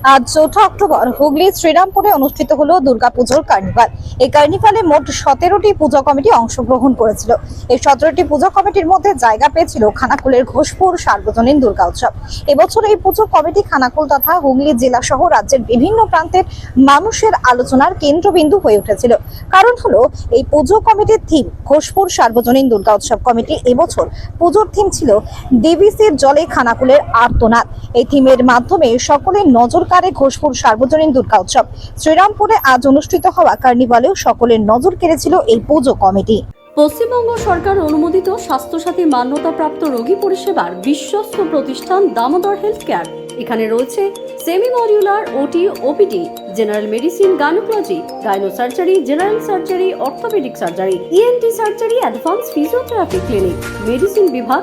আজ চৌঠা অক্টোবর হুগলির শ্রীরামপুরে অনুষ্ঠিত হলো দুর্গাপুজোর কার্নিভাল। এই কার্নিভালে মোট সতেরোটি পূজা কমিটি অংশগ্রহণ করেছিল। এই সতেরোটি পূজা কমিটির মধ্যে জায়গা পেয়েছিল খানাকুলের ঘোষপুর সার্বজনীন দুর্গা উৎসব। এবছর এই পুজো কমিটি খানাকুল তথা হুগলি জেলা সহ রাজ্যের বিভিন্ন প্রান্তের মানুষের আলোচনার কেন্দ্রবিন্দু হয়ে উঠেছিল। কারণ হলো, এই পুজো কমিটির থিম ঘোষপুর সার্বজনীন দুর্গা উৎসব কমিটি এবছর পুজোর থিম ছিল ডিভিসির জলে খানাকুলের আর্তনাদ। এই থিমের মাধ্যমে সকলের নজর কাড়ে ঘোষপুর সার্বজনীন দুর্গা উৎসব। শ্রীরামপুরে আজ অনুষ্ঠিত হওয়া কার্নিভালেও সকলের নজর কেড়েছিল এই পুজো কমিটি। পশ্চিমবঙ্গ সরকার অনুমোদিত স্বাস্থ্যসাথী মান্যতাপ্রাপ্ত রোগী পরিষেবার বিশ্বস্ত প্রতিষ্ঠান দামোদর হেলথ কেয়ার এখানে রয়েছে semi modular OT OPD general medicine, gynaecology gynae surgery general surgery, orthopaedic surgery ENT surgery, advance physiotherapy clinic, medicine বিভাগ